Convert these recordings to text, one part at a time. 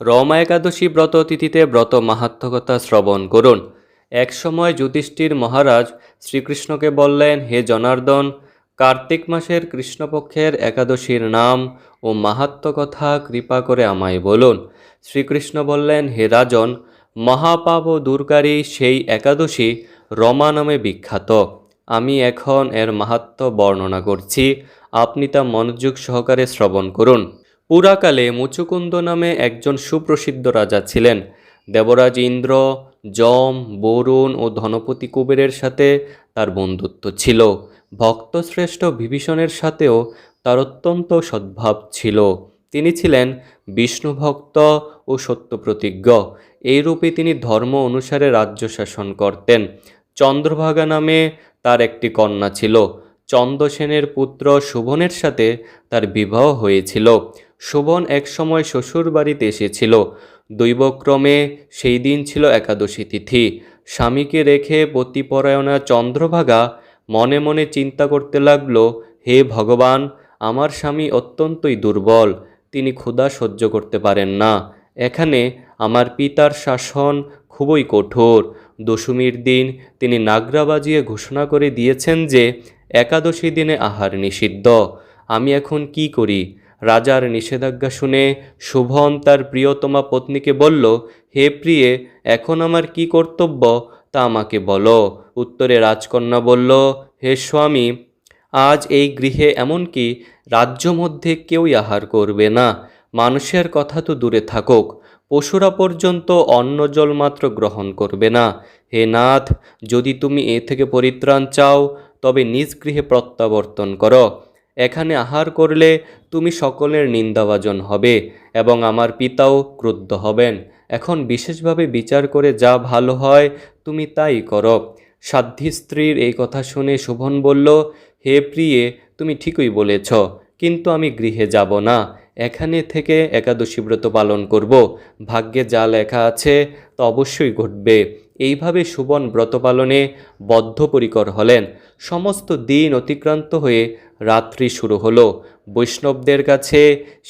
রমা একাদশী ব্রত তিথিতে ব্রত মাহাত্মকতা শ্রবণ করুন। এক সময় যুধিষ্ঠির মহারাজ শ্রীকৃষ্ণকে বললেন, হে জনার্দন, কার্তিক মাসের কৃষ্ণপক্ষের একাদশীর নাম ও মাহাত্ম কথা কৃপা করে আমায় বলুন। শ্রীকৃষ্ণ বললেন, হে রাজন, মহাপাপ ও দুর্গারী সেই একাদশী রমা নামে বিখ্যাত। আমি এখন এর মাহাত্ম্য বর্ণনা করছি। আপনি তা মনোযোগ সহকারে শ্রবণ করুন। পুরাকালে মুচুকুন্দ নামে একজন সুপ্রসিদ্ধ রাজা ছিলেন। দেবরাজ ইন্দ্র, যম, বরুণ ও ধনপতি কুবেরের সাথে তার বন্ধুত্ব ছিল। ভক্তশ্রেষ্ঠ বিভীষণের সাথেও তার অত্যন্ত সদ্ভাব ছিল। তিনি ছিলেন বিষ্ণুভক্ত ও সত্যপ্রতিজ্ঞ এইরূপে তিনি ধর্ম অনুসারে রাজ্য শাসন করতেন। চন্দ্রভাগা নামে তার একটি কন্যা ছিল। চন্দ্রসেনের পুত্র শোভনের সাথে তার বিবাহ হয়েছিল। শোভন একসময় শ্বশুর বাড়িতে এসেছিল। দৈবক্রমে সেই দিন ছিল একাদশী তিথি। স্বামীকে রেখে পতিপরায়ণা চন্দ্রভাগা মনে মনে চিন্তা করতে লাগল, হে ভগবান, আমার স্বামী অত্যন্তই দুর্বল, তিনি ক্ষুধা সহ্য করতে পারেন না। এখানে আমার পিতার শাসন খুবই কঠোর। দশমীর দিন তিনি নাগরা বাজিয়ে ঘোষণা করে দিয়েছেন যে, একাদশী দিনে আহার নিষিদ্ধ। আমি এখন কি করি? রাজার নিষেধাজ্ঞা শুনে শোভন তার প্রিয়তমা পত্নীকে বলল, হে প্রিয়ে, এখন আমার কি কর্তব্য? তা আমাকে বলো। উত্তরে রাজকন্যা বলল, হে স্বামী, আজ এই গৃহে এমনকি রাজ্য মধ্যে কেউই আহার করবে না। মানুষের কথা তো দূরে থাকুক। পশুরা পর্যন্ত অন্ন জল মাত্র গ্রহণ করবে না। হে নাথ, যদি তুমি এ থেকে পরিত্রাণ চাও, তবে নিজ গৃহে প্রত্যাবর্তন করো। এখানে আহার করলে তুমি সকলের নিন্দাবাজন হবে এবং আমার পিতাও ক্রুদ্ধ হবেন। এখন বিশেষভাবে বিচার করে যা ভালো হয়, তুমি তাই করো। সাধ্যী স্ত্রীর এই কথা শুনে শোভন বলল, হে প্রিয়ে, তুমি ঠিকই বলেছ, কিন্তু আমি গৃহে যাব না। এখানে থেকে একাদশী ব্রত পালন করব। ভাগ্যে যা লেখা আছে, তা অবশ্যই ঘটবে। এইভাবে সুবন ব্রত পালনে বদ্ধপরিকর হলেন। সমস্ত দিন অতিক্রান্ত হয়ে রাত্রি শুরু হলো। বৈষ্ণবদের কাছে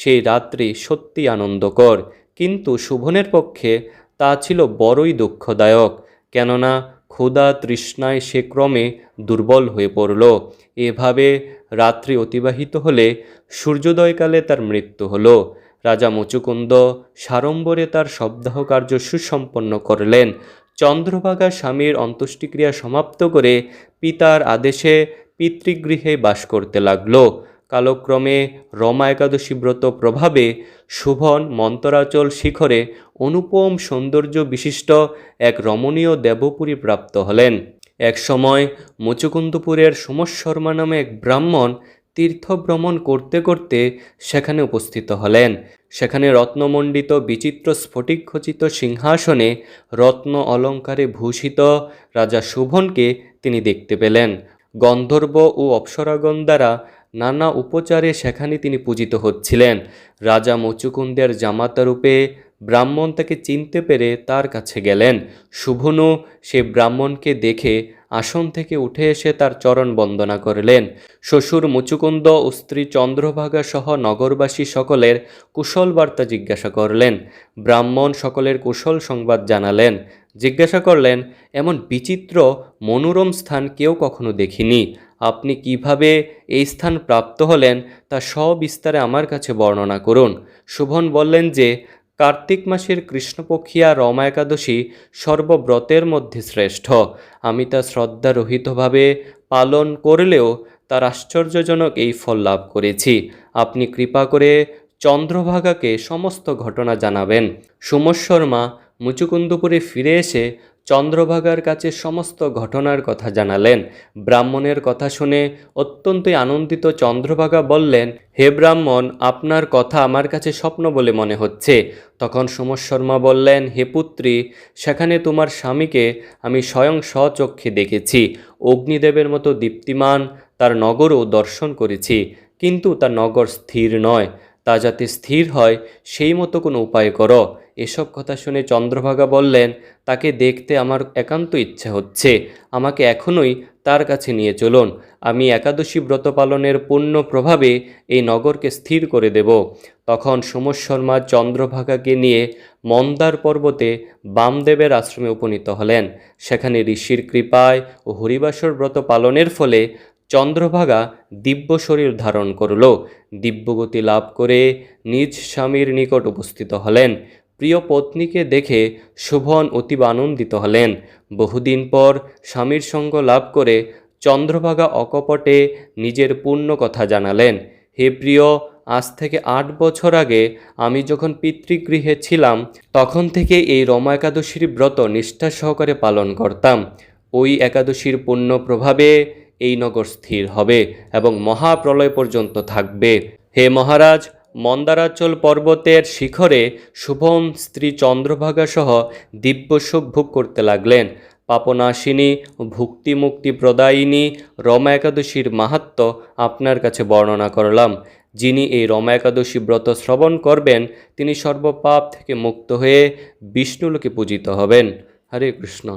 সেই রাত্রি সত্যি আনন্দকর, কিন্তু শুভনের পক্ষে তা ছিল বড়ই দুঃখদায়ক, কেননা ক্ষুধা তৃষ্ণায় সে ক্রমে দুর্বল হয়ে পড়ল। এভাবে রাত্রি অতিবাহিত হলে সূর্যোদয়কালে তার মৃত্যু হলো। রাজা মুচুকুন্দ সাড়ম্বরে তার সপ্তাহ কার্য সুসম্পন্ন করলেন। চন্দ্রভাগা স্বামীর অন্ত্যেষ্টিক্রিয়া সমাপ্ত করে পিতার আদেশে পিতৃগৃহে বাস করতে লাগল। কালক্রমে রমা একাদশী ব্রত প্রভাবে শুভন মন্তরাচল শিখরে অনুপম সৌন্দর্য বিশিষ্ট এক রমণীয় দেবপুরী প্রাপ্ত হলেন। এক সময় মুচুকুন্দপুরের সোমশ নামে এক ব্রাহ্মণ তীর্থ ভ্রমণ করতে করতে সেখানে উপস্থিত হলেন। সেখানে রত্নমণ্ডিত বিচিত্র স্ফটিক খচিত সিংহাসনে রত্ন অলঙ্কারে ভূষিত রাজা শুভনকে তিনি দেখতে পেলেন। গন্ধর্ব ও অপ্সরাগণ দ্বারা নানা উপচারে সেখানে তিনি পূজিত হচ্ছিলেন। রাজা মচুকুন্দের জামাতা রূপে ব্রাহ্মণ তাকে চিনতে পেরে তার কাছে গেলেন। শুভনু সে ব্রাহ্মণকে দেখে আসন থেকে উঠে এসে তার চরণ বন্দনা করলেন। শ্বশুর মুচুকুন্দ ও স্ত্রী চন্দ্রভাগা সহ নগরবাসী সকলের কুশল বার্তা জিজ্ঞাসা করলেন। ব্রাহ্মণ সকলের কুশল সংবাদ জানালেন। জিজ্ঞাসা করলেন, এমন বিচিত্র, মনোরম স্থান কেউ কখনো দেখিনি। আপনি কীভাবে এই স্থান প্রাপ্ত হলেন তা সবিস্তারে আমার কাছে বর্ণনা করুন। শুভন বললেন যে কার্তিক মাসের কৃষ্ণপক্ষিয়া রমা একাদশী সর্বব্রতের মধ্যে শ্রেষ্ঠ। আমি তা শ্রদ্ধারহিতভাবে পালন করলেও তার আশ্চর্যজনক এই ফল লাভ করেছি। আপনি কৃপা করে চন্দ্রভাগাকে সমস্ত ঘটনা জানাবেন। সুমস মা মুচুকুন্দপুরে ফিরে এসে চন্দ্রভাগার কাছে সমস্ত ঘটনার কথা জানালেন। ব্রাহ্মণের কথা শুনে অত্যন্তই আনন্দিত চন্দ্রভাগা বললেন, হে ব্রাহ্মণ, আপনার কথা আমার কাছে স্বপ্ন বলে মনে হচ্ছে। তখন সুমস শর্মা বললেন, হে পুত্রী, সেখানে তোমার স্বামীকে আমি স্বয়ং স্বচক্ষে দেখেছি। অগ্নিদেবের মতো দীপ্তিমান, তার নগরও দর্শন করেছি। কিন্তু তার নগর স্থির নয়। তা যাতে স্থির হয়, সেই মতো কোনো উপায় করো। এসব কথা শুনে চন্দ্রভাগা বললেন, তাকে দেখতে আমার একান্ত ইচ্ছা হচ্ছে। আমাকে এখনই তার কাছে নিয়ে চলুন। আমি একাদশী ব্রত পালনের পূর্ণ প্রভাবে এই নগরকে স্থির করে দেব। তখন সোমশ শর্মা চন্দ্রভাগাকে নিয়ে মন্দার পর্বতে বামদেবের আশ্রমে উপনীত হলেন। সেখানে ঋষির কৃপায় ও হরিবাসর ব্রত পালনের ফলে চন্দ্রভাগা দিব্য শরীর ধারণ করল। দিব্যগতি লাভ করে নিজ স্বামীর নিকট উপস্থিত হলেন। প্রিয় পত্নীকে দেখে শোভন অতীব আনন্দিত হলেন। বহুদিন পর স্বামীর সঙ্গ লাভ করে চন্দ্রভাগা অকপটে নিজের পূর্ণ কথা জানালেন। হে প্রিয়, আজ থেকে আট বছর আগে আমি যখন পিতৃগৃহে ছিলাম, তখন থেকে এই রমা একাদশীর ব্রত নিষ্ঠা সহকারে পালন করতাম। ওই একাদশীর পুণ্য প্রভাবে এই নগর স্থির হবে এবং মহাপ্রলয় পর্যন্ত থাকবে। হে মহারাজ মন্দারাচল পর্বতের শিখরে শুভম স্ত্রী চন্দ্রভাগা সহ দিব্য সুখ ভোগ করতে লাগলেন। পাপনাশিনী ভুক্তি মুক্তি প্রদায়িনী, রমা একাদশীর মাহাত্ম আপনার কাছে বর্ণনা করলাম। যিনি এই রমা একাদশী ব্রত শ্রবণ করবেন, তিনি সর্বপাপ থেকে মুক্ত হয়ে বিষ্ণুলোকে পূজিত হবেন। হরে কৃষ্ণ।